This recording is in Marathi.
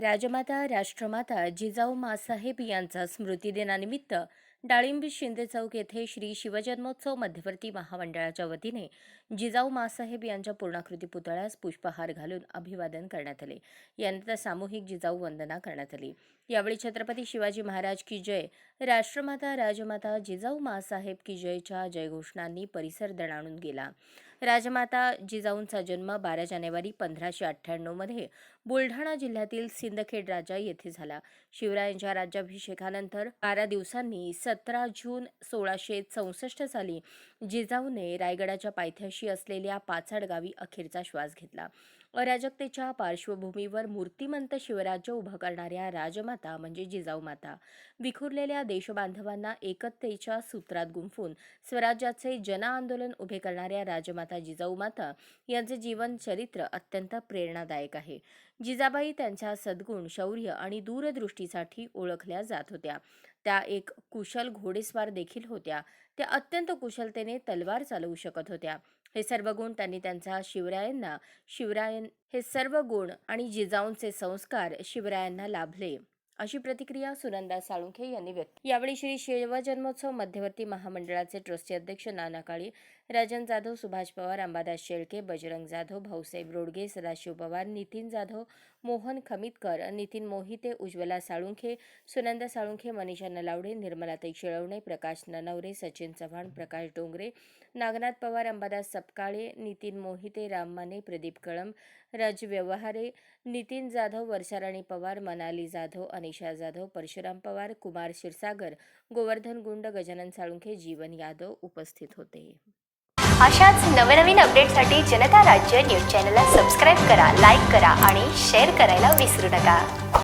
राजमाता राष्ट्रमाता जिजाऊ मासाहेब यांचा स्मृतिदिनानिमित्त डाळिंबी शिंदे चौक येथे श्री शिवजन्मोत्सव मध्यवर्ती महामंडळाच्या वतीने जिजाऊ मासाहेब यांच्या पूर्णाकृती पुतळ्यास पुष्पहार घालून अभिवादन करण्यात आले. यानंतर सामूहिक जिजाऊ वंदना करण्यात आली. यावेळी छत्रपती शिवाजी महाराज की जय राष्ट्रमाता राजमाता जिजाऊ मासाहेब की जयच्या जयघोषणांनी परिसर दणाणून गेला. राजमाता जिजाऊंचा जन्म बारा जानेवारी पंधराशे अठ्ठ्याण्णवमध्ये बुलढाणा जिल्ह्यातील सिंदखेड राजा येथे झाला. शिवरायांच्या राज्याभिषेकानंतर बारा दिवसांनी सतरा जून सोळाशे चौसष्ट साली जिजाऊने रायगडाच्या पायथ्याशी असलेल्या पाचाड गावी अखेरचा श्वास घेतला. अराजकतेच्या पार्श्वभूमीवर मूर्तिमंत शिवराज्य उभं करणाऱ्या राजमाता म्हणजे जिजाऊ माता. विखुरलेल्या देशबांधवांना एकतेच्या सूत्रात गुंफून स्वराज्याचे जनआंदोलन उभे करणाऱ्या राजमाता जिजाऊ माता यांचे जीवन चरित्र अत्यंत प्रेरणादायक आहे. जिजाबाई त्यांच्या सद्गुण शौर्य आणि दूरदृष्टीसाठी ओळखल्या जात होत्या. त्या एक कुशल घोडेस्वार देखील होत्या. त्या अत्यंत कुशलतेने तलवार चालवू शकत होत्या. हे सर्व गुण त्यांनी त्यांचा शिवरायांना शिवरायन हे सर्व गुण आणि जिजाऊंचे संस्कार शिवरायांना लाभले. अशी प्रतिक्रिया सुनंदा साळुंखे यांनी व्यक्त यावेळी श्री शिवजन्मोत्सव मध्यवर्ती महामंडळाचे ट्रस्टी अध्यक्ष नाना काळी राजन जाधव सुभाष पवार अंबादास शेळके बजरंग जाधव भाऊसाहेब रोडगे सदाशिव पवार नितीन जाधव मोहन खमितकर नितीन मोहिते उज्ज्वला साळुंखे सुनंदा साळुंखे मनीषा नलावडे निर्मलाताई शिळवणे प्रकाश ननवरे सचिन चव्हाण प्रकाश डोंगरे नागनाथ पवार अंबादास सपकाळे नितीन मोहिते राम माने प्रदीप कळम राज व्यवहारे नितीन जाधव वर्षाराणी पवार मनाली जाधव मनीषा जाधव परशुराम पवार कुमार क्षीरसागर गोवर्धन गुंड गजानन साळुंखे जीवन यादव उपस्थित होते. अशाच नवनवीन अपडेटसाठी जनता राज्य न्यूज चॅनलला सबस्क्राईब करा लाईक करा आणि शेअर करायला विसरू नका.